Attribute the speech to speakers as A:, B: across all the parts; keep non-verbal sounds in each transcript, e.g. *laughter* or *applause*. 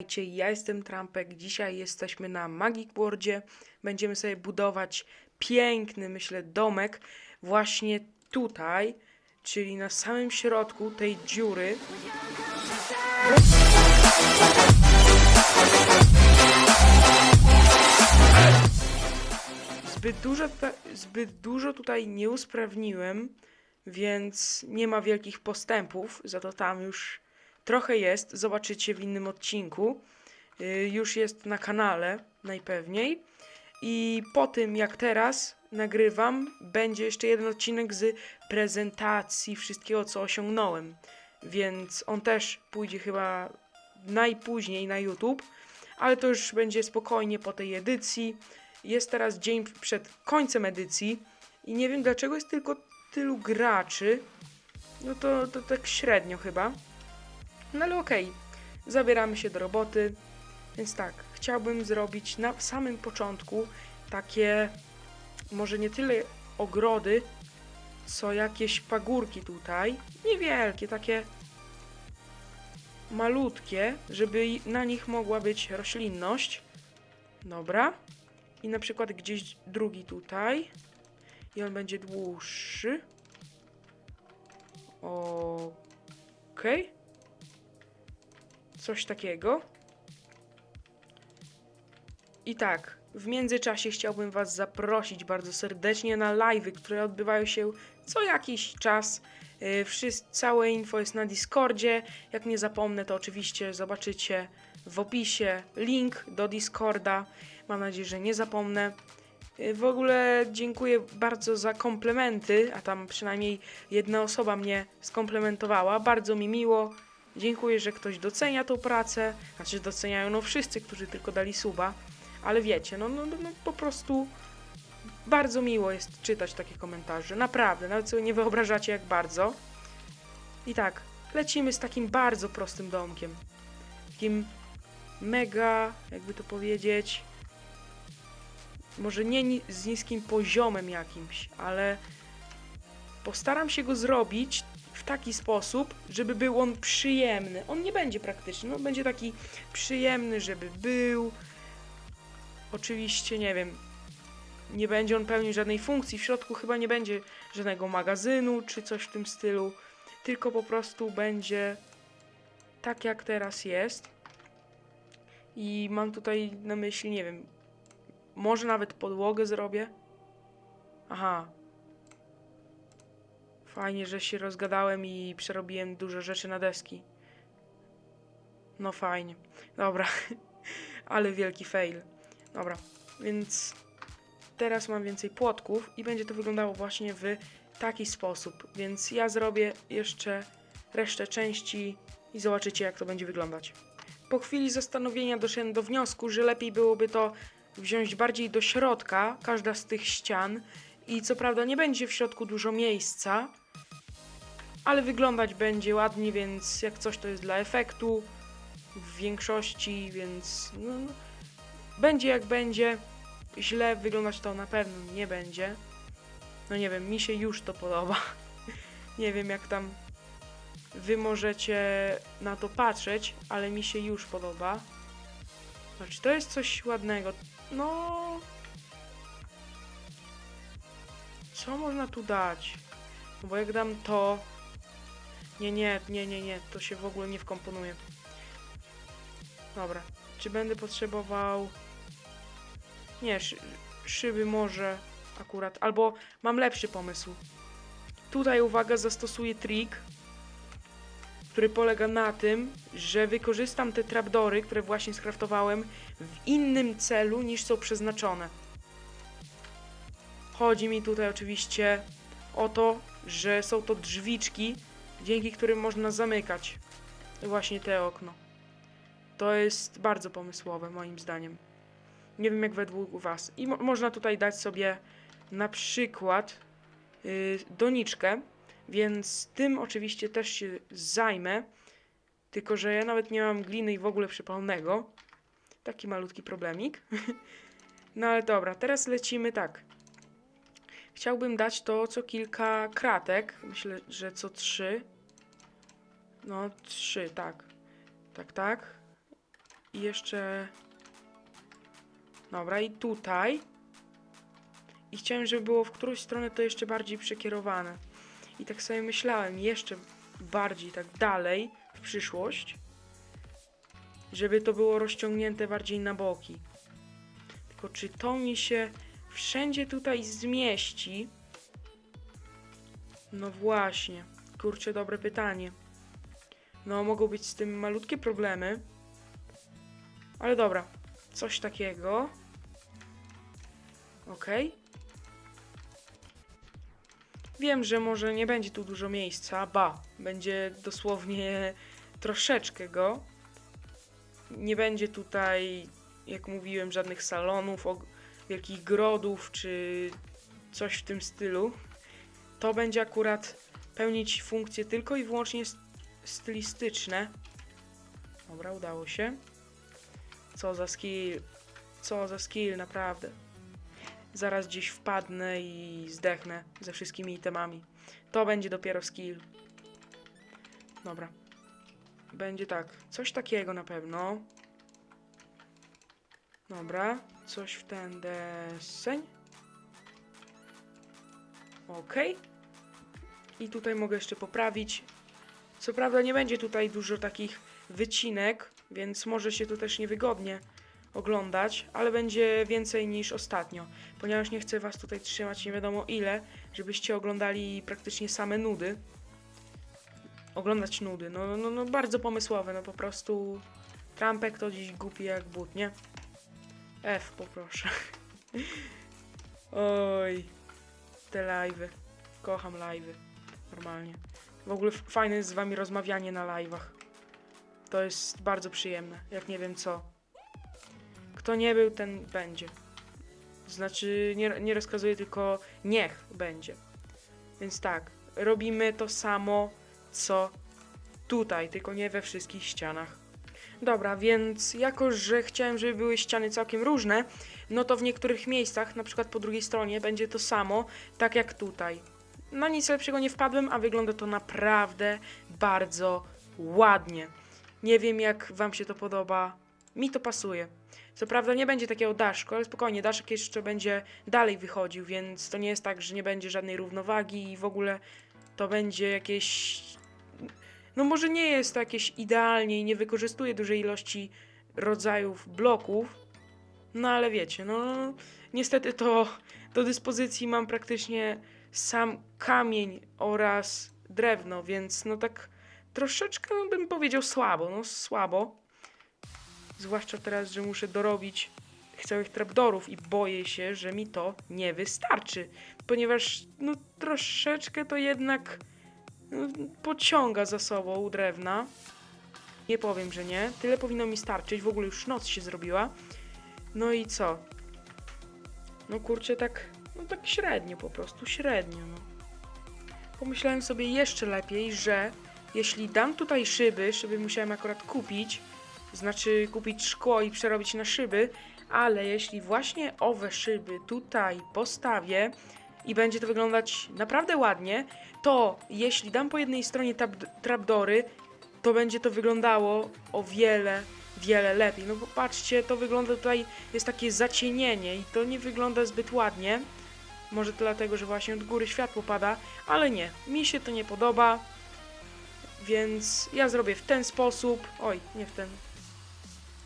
A: Witajcie, ja jestem Trampek. Dzisiaj jesteśmy na Magic Worldzie. Będziemy sobie budować piękny, myślę, domek właśnie tutaj, czyli na samym środku tej dziury. Zbyt dużo, zbyt dużo tutaj nie usprawniłem, więc nie ma wielkich postępów, za to tam już trochę jest. Zobaczycie w innym odcinku. Y, Już jest na kanale najpewniej. I po tym, jak teraz nagrywam, będzie jeszcze jeden odcinek z prezentacji wszystkiego, co osiągnąłem. Więc on też pójdzie chyba najpóźniej na YouTube, ale to już będzie spokojnie po tej edycji. Jest teraz dzień przed końcem edycji i nie wiem dlaczego jest tylko tylu graczy. No to, to tak średnio chyba. No ale okej, zabieramy się do roboty. Więc tak, chciałbym zrobić na samym początku takie, może nie tyle ogrody, co jakieś pagórki tutaj. Niewielkie, takie malutkie, żeby na nich mogła być roślinność. Dobra. I na przykład gdzieś drugi tutaj. I on będzie dłuższy. Okej. Coś takiego. I tak, w międzyczasie chciałbym Was zaprosić bardzo serdecznie na live'y, które odbywają się co jakiś czas. Yy, Wszys- całe info jest na Discordzie. Jak nie zapomnę, to oczywiście zobaczycie w opisie link do Discorda. Mam nadzieję, że nie zapomnę. Yy, W ogóle dziękuję bardzo za komplementy, a tam przynajmniej jedna osoba mnie skomplementowała. Bardzo mi miło. Dziękuję, że ktoś docenia tą pracę. Znaczy doceniają no wszyscy, którzy tylko dali suba. Ale wiecie, no, no, no, po prostu bardzo miło jest czytać takie komentarze. Naprawdę, nawet sobie nie wyobrażacie jak bardzo. I tak, lecimy z takim bardzo prostym domkiem. Takim mega, jakby to powiedzieć, może nie ni- z niskim poziomem jakimś, ale postaram się go zrobić taki sposób, żeby był on przyjemny. On nie będzie praktyczny, on będzie taki przyjemny, żeby był. Oczywiście, nie wiem, nie będzie on pełnił żadnej funkcji. W środku chyba nie będzie żadnego magazynu czy coś w tym stylu, tylko po prostu będzie tak jak teraz jest. I mam tutaj na myśli, nie wiem, może nawet podłogę zrobię. Aha. Fajnie, że się rozgadałem i przerobiłem dużo rzeczy na deski. No fajnie. Dobra. *laughs* Ale wielki fail. Dobra, więc teraz mam więcej płotków i będzie to wyglądało właśnie w taki sposób. Więc ja zrobię jeszcze resztę części i zobaczycie, jak to będzie wyglądać. Po chwili zastanowienia doszedłem do wniosku, że lepiej byłoby to wziąć bardziej do środka, każda z tych ścian. I co prawda nie będzie w środku dużo miejsca, ale wyglądać będzie ładnie, więc jak coś to jest dla efektu w większości, więc no, no, będzie jak będzie. Źle wyglądać to na pewno nie będzie. No nie wiem, mi się już to podoba. *laughs* nie wiem jak tam wy możecie na to patrzeć, ale mi się już podoba. Znaczy to jest coś ładnego. No. Co można tu dać? No bo jak dam to. Nie, nie, nie, nie, nie. To się w ogóle nie wkomponuje. Dobra. Czy będę potrzebował. Nie, szy szyby może akurat. Albo mam lepszy pomysł. Tutaj, uwaga, zastosuję trik, który polega na tym, że wykorzystam te trapdory, które właśnie skraftowałem, w innym celu niż są przeznaczone. Chodzi mi tutaj oczywiście o to, że są to drzwiczki, dzięki którym można zamykać właśnie te okno. To jest bardzo pomysłowe, moim zdaniem. Nie wiem jak według Was. I mo można tutaj dać sobie na przykład yy, doniczkę, więc tym oczywiście też się zajmę. Tylko, że ja nawet nie mam gliny i w ogóle przypalnego. Taki malutki problemik. *laughs* no ale dobra, teraz lecimy tak. Chciałbym dać to co kilka kratek. Myślę, że co trzy. No, trzy, tak. Tak, tak. I jeszcze... Dobra, i tutaj. I chciałem, żeby było w którąś stronę to jeszcze bardziej przekierowane. I tak sobie myślałem, jeszcze bardziej tak dalej, w przyszłość, żeby to było rozciągnięte bardziej na boki. Tylko czy to mi się wszędzie tutaj zmieści? No właśnie. Kurczę, dobre pytanie. No, mogą być z tym malutkie problemy. Ale dobra. Coś takiego. Okej. Wiem, że może nie będzie tu dużo miejsca. Ba, będzie dosłownie troszeczkę go. Nie będzie tutaj, jak mówiłem, żadnych salonów, wielkich grodów czy coś w tym stylu. To będzie akurat pełnić funkcje tylko i wyłącznie st- stylistyczne. Dobra, udało się. Co za skill. Co za skill, naprawdę. Zaraz gdzieś wpadnę i zdechnę ze wszystkimi itemami. To będzie dopiero skill. Dobra. Będzie tak. Coś takiego na pewno. Dobra. Coś w ten deseń. Okej. I tutaj mogę jeszcze poprawić. Co prawda nie będzie tutaj dużo takich wycinek, więc może się tu też niewygodnie oglądać, ale będzie więcej niż ostatnio, ponieważ nie chcę was tutaj trzymać nie wiadomo ile, żebyście oglądali praktycznie same nudy. Oglądać nudy, no, no, no bardzo pomysłowe, no po prostu Trumpek to dziś głupi jak but, nie? F poproszę. Oj, te live'y. Kocham live'y. Normalnie. W ogóle fajne jest z wami rozmawianie na live'ach. To jest bardzo przyjemne, jak nie wiem co. Kto nie był, ten będzie. Znaczy, nie, nie rozkazuję, tylko niech będzie. Więc tak, robimy to samo, co tutaj, tylko nie we wszystkich ścianach. Dobra, więc jako, że chciałem, żeby były ściany całkiem różne, no to w niektórych miejscach, na przykład po drugiej stronie, będzie to samo, tak jak tutaj. Na nic lepszego nie wpadłem, a wygląda to naprawdę bardzo ładnie. Nie wiem, jak Wam się to podoba. Mi to pasuje. Co prawda nie będzie takiego daszku, ale spokojnie, daszek jeszcze będzie dalej wychodził, więc to nie jest tak, że nie będzie żadnej równowagi i w ogóle to będzie jakieś. No może nie jest to jakieś idealnie i nie wykorzystuje dużej ilości rodzajów bloków, no ale wiecie, no niestety to do dyspozycji mam praktycznie sam kamień oraz drewno, więc no tak troszeczkę bym powiedział słabo, no słabo. Zwłaszcza teraz, że muszę dorobić całych trapdorów i boję się, że mi to nie wystarczy, ponieważ no troszeczkę to jednak pociąga za sobą drewna. Nie powiem, że nie. Tyle powinno mi starczyć. W ogóle już noc się zrobiła. No i co? No kurczę, tak, no tak średnio po prostu, średnio, no. Pomyślałem sobie jeszcze lepiej, że jeśli dam tutaj szyby, szyby musiałem akurat kupić, znaczy kupić szkło i przerobić na szyby, ale jeśli właśnie owe szyby tutaj postawię i będzie to wyglądać naprawdę ładnie, to jeśli dam po jednej stronie trapdory, to będzie to wyglądało o wiele, wiele lepiej. No bo patrzcie, to wygląda tutaj, jest takie zacienienie i to nie wygląda zbyt ładnie. Może to dlatego, że właśnie od góry światło pada, ale nie, mi się to nie podoba. Więc ja zrobię w ten sposób. Oj, nie w ten.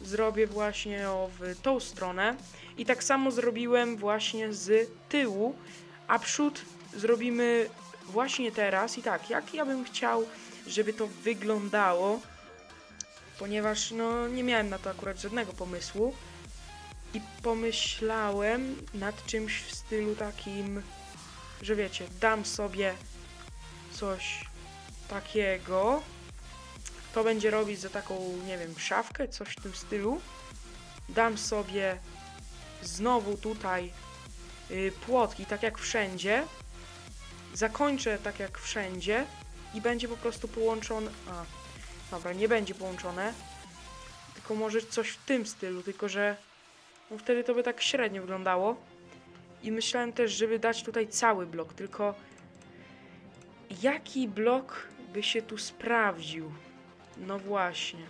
A: Zrobię właśnie o w tą stronę. I tak samo zrobiłem właśnie z tyłu, a przód zrobimy właśnie teraz. I tak, jak ja bym chciał, żeby to wyglądało, ponieważ no nie miałem na to akurat żadnego pomysłu. I pomyślałem nad czymś w stylu takim, że wiecie, dam sobie coś takiego. To będzie robić za taką, nie wiem, szafkę, coś w tym stylu. Dam sobie znowu tutaj płotki, tak jak wszędzie. Zakończę tak jak wszędzie i będzie po prostu połączone. A, dobra, nie będzie połączone. Tylko może coś w tym stylu, tylko że no wtedy to by tak średnio wyglądało. I myślałem też, żeby dać tutaj cały blok, tylko jaki blok by się tu sprawdził? No właśnie.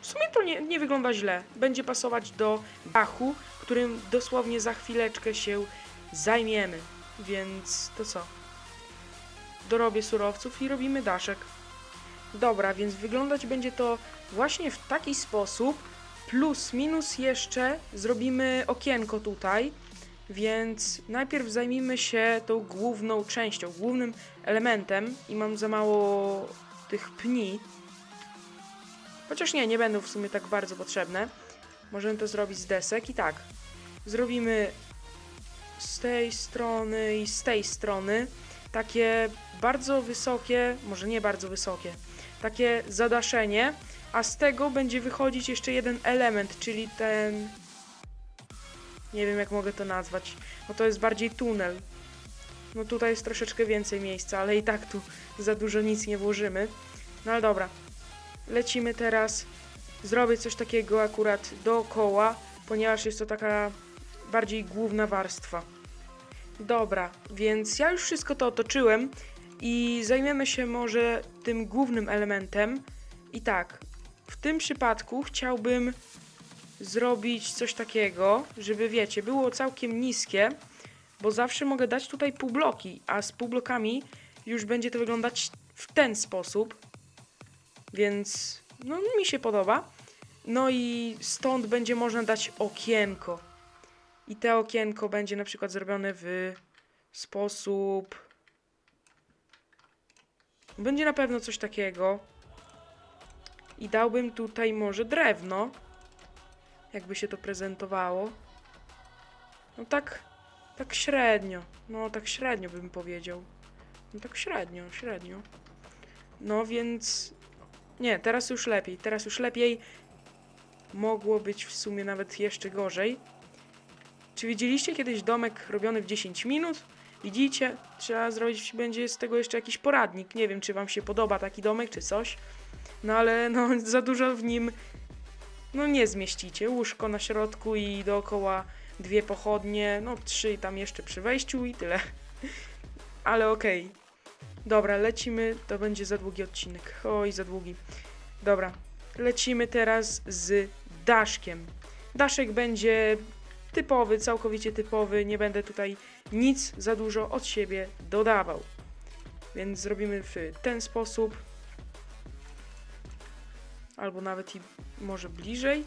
A: W sumie to nie, nie wygląda źle. Będzie pasować do dachu, którym dosłownie za chwileczkę się zajmiemy. Więc to co? Dorobię surowców i robimy daszek. Dobra, więc wyglądać będzie to właśnie w taki sposób. Plus, minus jeszcze zrobimy okienko tutaj. Więc najpierw zajmijmy się tą główną częścią, głównym elementem. I mam za mało tych pni. Chociaż nie, nie będą w sumie tak bardzo potrzebne. Możemy to zrobić z desek i tak. Zrobimy z tej strony i z tej strony takie bardzo wysokie, może nie bardzo wysokie, takie zadaszenie, a z tego będzie wychodzić jeszcze jeden element, czyli ten. Nie wiem, jak mogę to nazwać. No to jest bardziej tunel. No tutaj jest troszeczkę więcej miejsca, ale i tak tu za dużo nic nie włożymy. No ale dobra. Lecimy teraz. Zrobię coś takiego akurat dookoła, ponieważ jest to taka bardziej główna warstwa. Dobra, więc ja już wszystko to otoczyłem i zajmiemy się może tym głównym elementem. I tak, w tym przypadku chciałbym zrobić coś takiego, żeby wiecie, było całkiem niskie, bo zawsze mogę dać tutaj półbloki, a z półblokami już będzie to wyglądać w ten sposób. Więc no mi się podoba. No i stąd będzie można dać okienko. I te okienko będzie na przykład zrobione w sposób. Będzie na pewno coś takiego. I dałbym tutaj może drewno. Jakby się to prezentowało. No tak. Tak średnio. No tak średnio bym powiedział. No tak średnio, średnio. No więc. Nie, teraz już lepiej. Teraz już lepiej. Mogło być w sumie nawet jeszcze gorzej. Czy widzieliście kiedyś domek robiony w 10 minut? Widzicie? Trzeba zrobić będzie z tego jeszcze jakiś poradnik. Nie wiem, czy wam się podoba taki domek, czy coś. No ale no, *laughs* za dużo w nim no nie zmieścicie. Łóżko na środku i dookoła dwie pochodnie, no trzy tam jeszcze przy wejściu i tyle. *laughs* Ale okej. Dobra, lecimy. To będzie za długi odcinek. Oj, za długi. Dobra, lecimy teraz z daszkiem. Daszek będzie typowy, całkowicie typowy. Nie będę tutaj nic za dużo od siebie dodawał. Więc zrobimy w ten sposób. Albo nawet i może bliżej.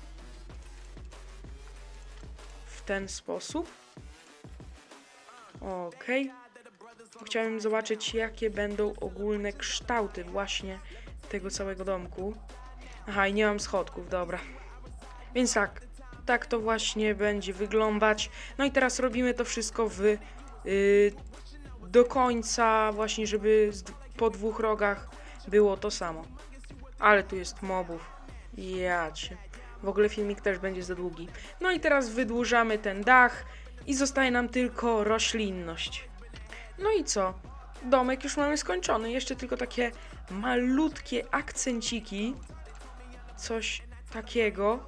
A: W ten sposób. Chciałem zobaczyć, jakie będą ogólne kształty właśnie tego całego domku. Aha, i nie mam schodków, dobra. Więc tak, tak to właśnie będzie wyglądać. No i teraz robimy to wszystko w yy, do końca, właśnie żeby po dwóch rogach było to samo. Ale tu jest mobów. Jacie. W ogóle filmik też będzie za długi. No i teraz wydłużamy ten dach i zostaje nam tylko roślinność. No i co? Domek już mamy skończony. Jeszcze tylko takie malutkie akcenciki. Coś takiego.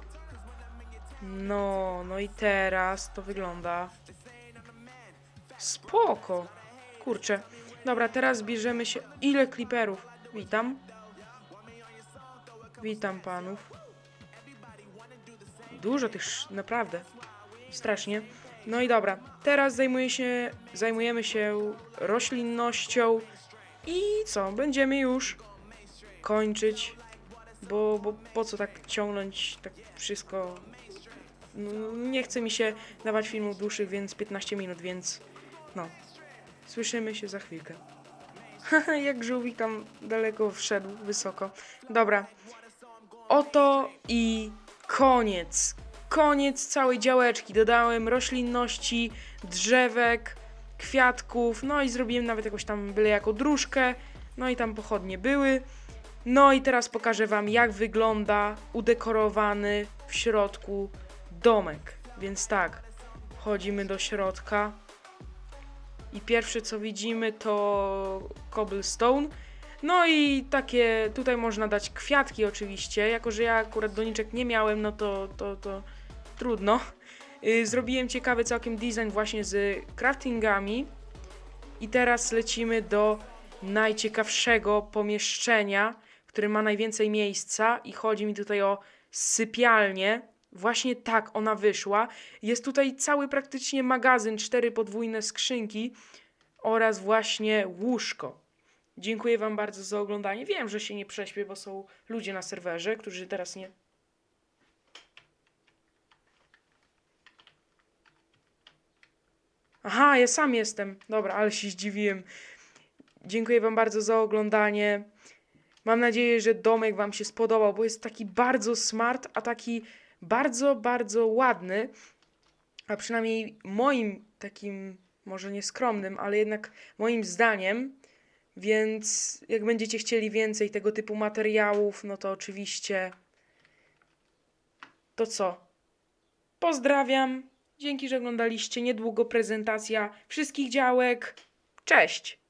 A: No, no i teraz to wygląda spoko. Kurczę. Dobra, teraz bierzemy się. Ile kliperów? Witam. Witam panów. Dużo tych, naprawdę. Strasznie. No i dobra, teraz zajmuję się, zajmujemy się roślinnością i co, będziemy już kończyć, bo, bo po co tak ciągnąć tak wszystko. No, nie chce mi się dawać filmów dłuższych, więc 15 minut, więc no. Słyszymy się za chwilkę. *laughs* Jak żółwik tam daleko wszedł, wysoko. Dobra. Oto i koniec. Koniec całej działeczki. Dodałem roślinności, drzewek, kwiatków, no i zrobiłem nawet jakąś tam byle jaką dróżkę. No i tam pochodnie były. No i teraz pokażę wam jak wygląda udekorowany w środku domek. Więc tak, wchodzimy do środka. I pierwsze co widzimy to cobblestone. No i takie, tutaj można dać kwiatki oczywiście, jako że ja akurat doniczek nie miałem, no to, to, to trudno. Y, Zrobiłem ciekawy całkiem design właśnie z craftingami. I teraz lecimy do najciekawszego pomieszczenia, które ma najwięcej miejsca i chodzi mi tutaj o sypialnię. Właśnie tak ona wyszła. Jest tutaj cały praktycznie magazyn, cztery podwójne skrzynki oraz właśnie łóżko. Dziękuję Wam bardzo za oglądanie. Wiem, że się nie prześpię, bo są ludzie na serwerze, którzy teraz nie. Aha, ja sam jestem. Dobra, ale się zdziwiłem. Dziękuję Wam bardzo za oglądanie. Mam nadzieję, że domek Wam się spodobał, bo jest taki bardzo smart, a taki bardzo, bardzo ładny. A przynajmniej moim takim, może nie skromnym, ale jednak moim zdaniem. Więc jak będziecie chcieli więcej tego typu materiałów, no to oczywiście. To co? Pozdrawiam. Dzięki, że oglądaliście. Niedługo prezentacja wszystkich działek. Cześć!